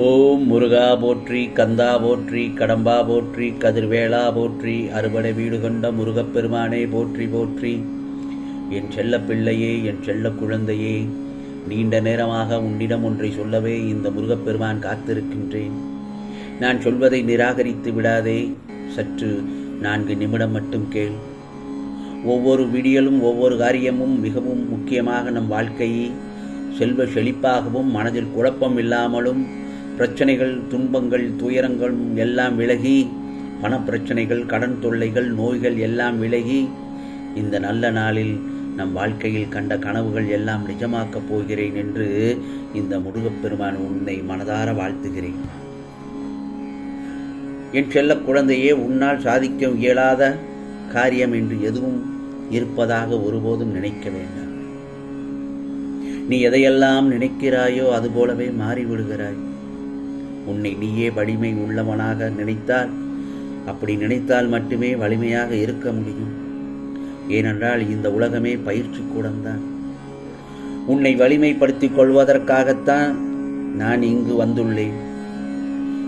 ஓம் முருகா போற்றி கந்தா போற்றி கடம்பா போற்றி கதிர்வேளா போற்றி அறுபடை வீடு கொண்ட முருகப்பெருமானே போற்றி போற்றி. என் செல்ல பிள்ளையே என் செல்ல குழந்தையே நீண்ட நேரமாக உன்னிடம் ஒன்றை சொல்லவே இந்த முருகப்பெருமான் காத்திருக்கின்றேன். நான் சொல்வதை நிராகரித்து விடாதே சற்று நான்கு நிமிடம் மட்டும் கேள். ஒவ்வொரு விடியலும் ஒவ்வொரு காரியமும் மிகவும் முக்கியமாக நம் வாழ்க்கையை செல்வ செழிப்பாகவும் மனதில் குழப்பம் இல்லாமலும் பிரச்சனைகள் துன்பங்கள் துயரங்கள் எல்லாம் விலகி பணப்பிரச்சனைகள் கடன் தொல்லைகள் நோய்கள் எல்லாம் விலகி இந்த நல்ல நாளில் நம் வாழ்க்கையில் கண்ட கனவுகள் எல்லாம் நிஜமாக்கப் போகிறேன் என்று இந்த முருகப்பெருமான் உன்னை மனதார வாழ்த்துகிறேன். என் செல்ல குழந்தையே உன்னால் சாதிக்க இயலாத காரியம் என்று எதுவும் இருப்பதாக ஒருபோதும் நினைக்க வேண்டாம். நீ எதையெல்லாம் நினைக்கிறாயோ அதுபோலவே மாறிவிடுகிறாய். உன்னை நீயே வலிமை உள்ளவனாக நினைத்தால் அப்படி நினைத்தால் மட்டுமே வலிமையாக இருக்க முடியும். ஏனென்றால் இந்த உலகமே பயிற்சி கூடம்தான் உன்னை வலிமைப்படுத்திக் கொள்வதற்காகத்தான் நான் இங்கு வந்துள்ளேன்.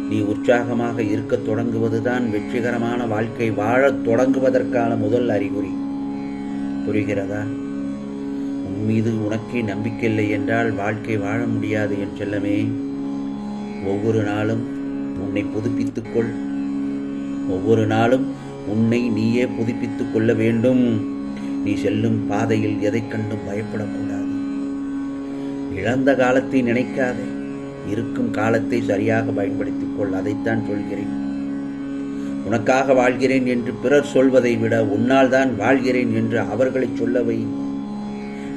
நீ உற்சாகமாக இருக்கத் தொடங்குவதுதான் வெற்றிகரமான வாழ்க்கை வாழத் தொடங்குவதற்கான முதல் அறிகுறி. புரிகிறதா? உன் மீது உனக்கே நம்பிக்கையில்லை என்றால் வாழ்க்கை வாழ முடியாது என் செல்லமே. ஒவ்வொரு நாளும் உன்னை புதுப்பித்துக் கொள் ஒவ்வொரு நாளும் உன்னை நீயே புதுப்பித்துக் கொள்ள வேண்டும். நீ செல்லும் பாதையில் எதை கண்டும் பயப்படக்கூடாது. இழந்த காலத்தை நினைக்காதே. இருக்கும் காலத்தை சரியாக பயன்படுத்திக் கொள். அதைத்தான் சொல்கிறேன். உனக்காக வாழ்கிறேன் என்று பிறர் சொல்வதை விட உன்னால் தான் வாழ்கிறேன் என்று அவர்களை சொல்லவை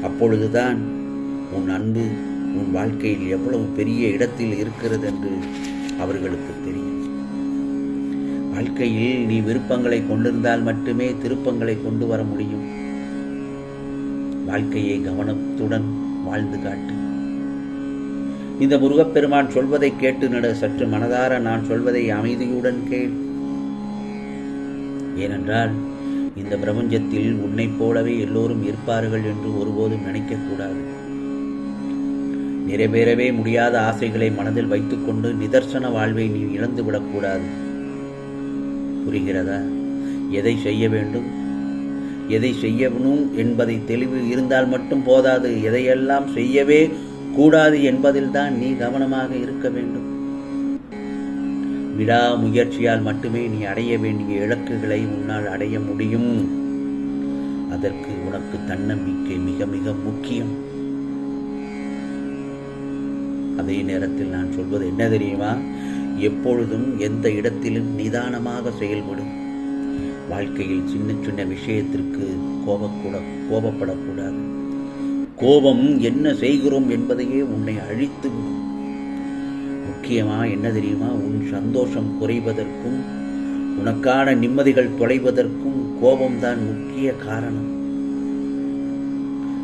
அப்பொழுதுதான் உன் அன்பு உன் வாழ்க்கையில் எவ்வளவு பெரிய இடத்தில் இருக்கிறது என்று அவர்களுக்கு தெரியும். வாழ்க்கையில் நீ விருப்பங்களை கொண்டிருந்தால் மட்டுமே திருப்பங்களை கொண்டு வர முடியும். வாழ்க்கையை கவனத்துடன் வாழ்ந்து காட்டு. இந்த முருகப்பெருமான் சொல்வதை கேட்டு நட சற்று மனதார நான் சொல்வதை அமைதியுடன் கேள். ஏனென்றால் இந்த பிரபஞ்சத்தில் உன்னைப் போலவே எல்லோரும் இருப்பார்கள் என்று ஒருபோதும் நினைக்கக்கூடாது நிறைவேறவே முடியாத ஆசைகளை மனதில் வைத்துக்கொண்டு நிதர்சன வாழ்வை நீ இழந்துவிடக்கூடாது புரிகிறதா? எதை செய்ய வேண்டும்? எதை செய்யணும் என்பதை தெளிவு இருந்தால் மட்டும் போதாது. எதையெல்லாம் செய்யவே கூடாது என்பதில்தான் நீ கவனமாக இருக்க வேண்டும். விடாமுயற்சியால் மட்டுமே நீ அடைய வேண்டிய இலக்குகளை உன்னால் அடைய முடியும். அதற்கு உனக்கு தன்னம்பிக்கை மிக மிக முக்கியம். அதே நேரத்தில் நான் சொல்வது என்ன தெரியுமா? எப்பொழுதும் எந்த இடத்திலும் நிதானமாக செயல்படும். வாழ்க்கையில் சின்ன சின்ன விஷயத்திற்கு கோபக்கூட கோபப்படக்கூடாது. கோபம் என்ன செய்கிறோம் என்பதையே உன்னை அழித்து முக்கியமாக முக்கியமா என்ன தெரியுமா? உன் சந்தோஷம் குறைவதற்கும் உனக்கான நிம்மதிகள் தொலைவதற்கும் கோபம்தான் முக்கிய காரணம்.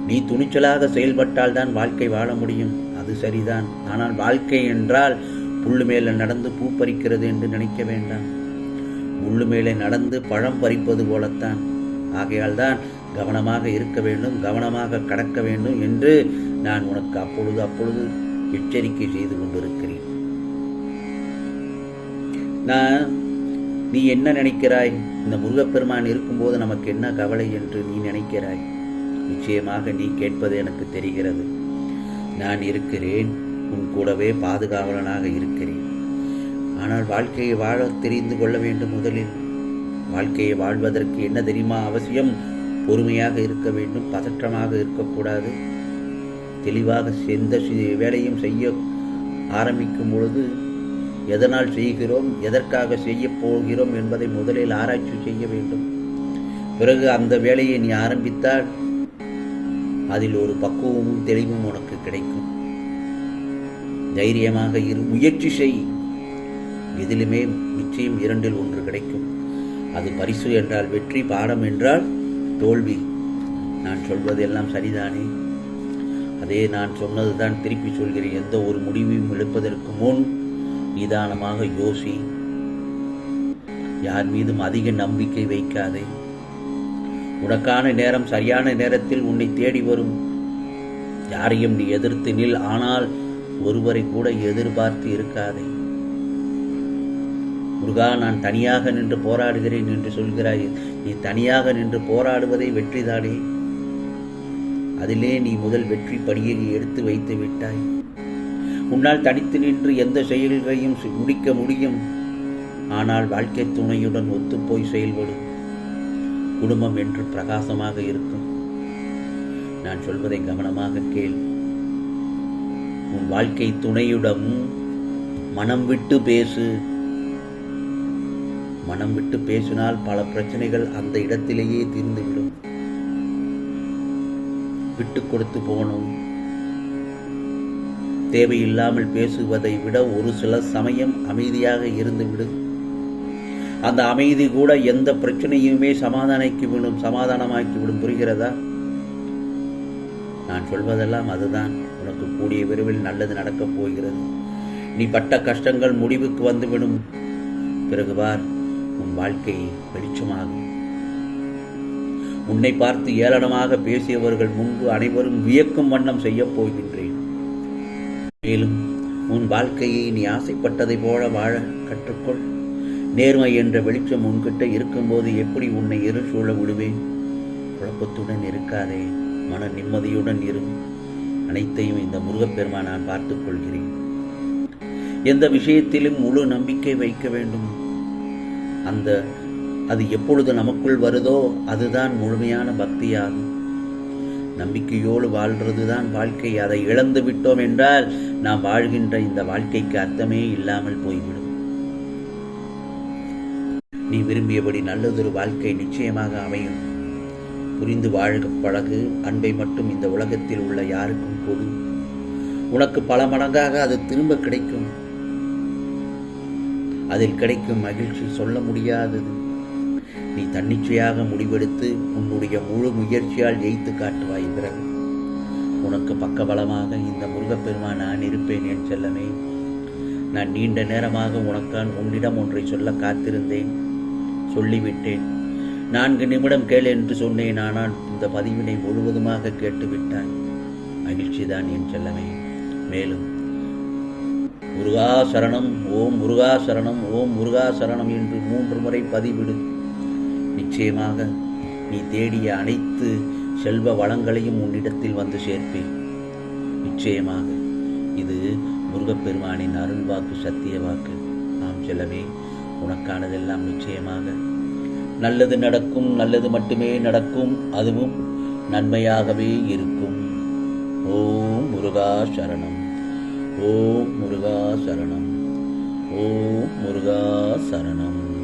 நீ துணிச்சலாக செயல்பட்டால் தான் வாழ்க்கை வாழ முடியும். அது சரிதான். ஆனால் வாழ்க்கை என்றால் புல்லு மேலே நடந்து பூ பறிக்கிறது என்று நினைக்க வேண்டாம். முள்ளு மேலே நடந்து பழம் பறிப்பது போலத்தான். ஆகையால் தான் கவனமாக இருக்க வேண்டும் கவனமாக கடக்க வேண்டும் என்று நான் உனக்கு அப்பொழுது அப்பொழுது எச்சரிக்கை செய்து கொண்டிருக்கிறேன். நான் நீ என்ன நினைக்கிறாய்? இந்த முருகப்பெருமான் இருக்கும்போது நமக்கு என்ன கவலை என்று நீ நினைக்கிறாய்? நிச்சயமாக நீ கேட்பது எனக்கு தெரிகிறது. நான் இருக்கிறேன் உன் கூடவே பாதுகாவலனாக இருக்கிறேன். ஆனால் வாழ்க்கையை வாழ தெரிந்து கொள்ள வேண்டும் முதலில். வாழ்க்கையை வாழ்வதற்கு என்ன தெரியுமா அவசியம்? பொறுமையாக இருக்க வேண்டும் பதற்றமாக இருக்கக்கூடாது. தெளிவாக எந்த வேலையும் செய்ய ஆரம்பிக்கும் பொழுது எதனால் செய்கிறோம் எதற்காக செய்ய போகிறோம் என்பதை முதலில் ஆராய்ச்சி செய்ய வேண்டும். பிறகு அந்த வேலையை நீ ஆரம்பித்தால் அதில் ஒரு பக்குவமும் தெளிவும் உனக்கு கிடைக்கும். தைரியமாக இரு முயற்சி செய். எதிலுமே நிச்சயம் இரண்டில் ஒன்று கிடைக்கும். அது பரிசு என்றால் வெற்றி பாடம் என்றால் தோல்வி. நான் சொல்வதெல்லாம் சரிதானே? அதே நான் சொன்னது தான் திருப்பி சொல்கிறேன். எந்த ஒரு முடிவையும் எடுப்பதற்கு முன் நிதானமாக யோசி. யார் மீதும் அதிக நம்பிக்கை வைக்காதே. உனக்கான நேரம் சரியான நேரத்தில் உன்னை தேடி வரும். யாரையும் நீ எதிர்த்து நில் ஆனால் ஒருவரை கூட எதிர்பார்த்து இருக்காதே. முருகா நான் தனியாக நின்று போராடுகிறேன் என்று சொல்கிறாய். நீ தனியாக நின்று போராடுவதை வெற்றிதானே? அதிலே நீ முதல் வெற்றி படியை எடுத்து வைத்து விட்டாய். உன்னால் தனித்து நின்று எந்த செயல்களையும் முடிக்க முடியும். ஆனால் வாழ்க்கை துணையுடன் ஒத்துப்போய் செயல்படும் குடும்பம் என்று பிரகாசமாக இருக்கும். நான் சொல்வதை கவனமாக கேள். உன் வாழ்க்கை துணையுடன் மனம் விட்டு பேசு. மனம் விட்டு பேசினால் பல பிரச்சனைகள் அந்த இடத்திலேயே தீர்ந்துவிடும். விட்டு கொடுத்து போகணும். தேவையில்லாமல் பேசுவதை விட ஒரு சில சமயம் அமைதியாக இருந்துவிடும் அந்த அமைதி கூட எந்த பிரச்சனையுமே சமாதானிக்கு விடும் சமாதானமாக்கி விடும் புரிகிறதா? நான் சொல்வதெல்லாம் அதுதான். உனக்கு கூடிய விரைவில் நல்லது நடக்கப் போகிறது. நீ பட்ட கஷ்டங்கள் முடிவுக்கு வந்துவிடும் பிறகு பார் உன் வாழ்க்கை வெளிச்சமாகும். உன்னை பார்த்து ஏளனமாக பேசியவர்கள் முன்பு அனைவரும் வியக்கும் வண்ணம் செய்யப் போகின்றேன். மேலும் உன் வாழ்க்கையை நீ ஆசைப்பட்டதை போல வாழ கற்றுக்கொள். நேர்மை என்ற வெளிச்சம் உன்கிட்ட இருக்கும்போது எப்படி உன்னை இரு சூழ விடுவேன்? குழப்பத்துடன் இருக்காதே மன நிம்மதியுடன் இரு. அனைத்தையும் இந்த முருகப்பெருமா நான் பார்த்துக் கொள்கிறேன். எந்த விஷயத்திலும் முழு நம்பிக்கை வைக்க வேண்டும். அந்த அது எப்பொழுது நமக்குள் வருதோ அதுதான் முழுமையான பக்தியாகும். நம்பிக்கையோடு வாழ்றதுதான் வாழ்க்கை. அதை இழந்து விட்டோம் என்றால் நாம் வாழ்கின்ற இந்த வாழ்க்கைக்கு அர்த்தமே இல்லாமல் போய்விடும். நீ விரும்பியபடி நல்லதொரு வாழ்க்கை நிச்சயமாக அமையும். புரிந்து வாழ்க பழகு அன்பை மட்டும் இந்த உலகத்தில் உள்ள யாருக்கும் கொடு. உனக்கு பல மடங்காக அது திரும்ப கிடைக்கும். அதில் கிடைக்கும் மகிழ்ச்சி சொல்ல முடியாதது. நீ தன்னிச்சையாக முடிவெடுத்து உன்னுடைய முழு முயற்சியால் ஜெயித்து காட்டுவாய் பிறகு. உனக்கு பக்கபலமாக இந்த முருகப்பெருமான் நான் இருப்பேன் என் செல்லமே. நான் நீண்ட நேரமாக உனக்கான் உன்னிடம் ஒன்றை சொல்ல காத்திருந்தேன். சொல்லிவிட்டேன். நான்கு நிமிடம் கேள் என்று சொன்னேன் ஆனால் இந்த பதிவினை முழுவதுமாக கேட்டுவிட்டாய். மகிழ்ச்சிதான் என் செல்லமே. மேலும் முருகா சரணம் ஓம் முருகா சரணம் ஓம் முருகா சரணம் என்று மூன்று முறை பதிவிடு. நிச்சயமாக நீ தேடிய அனைத்து செல்வ வளங்களையும் உன்னிடத்தில் வந்து சேர்ப்பேன். நிச்சயமாக இது முருகப்பெருமானின் அருள் வாக்கு சத்திய வாக்கு. நாம் செல்லவே உனக்கானதெல்லாம் நிச்சயமாக. நல்லது நடக்கும் நல்லது மட்டுமே நடக்கும் அதுவும் நன்மையாகவே இருக்கும். ஓம் முருகா சரணம். ஓம் முருகா சரணம். ஓம் முருகா சரணம்.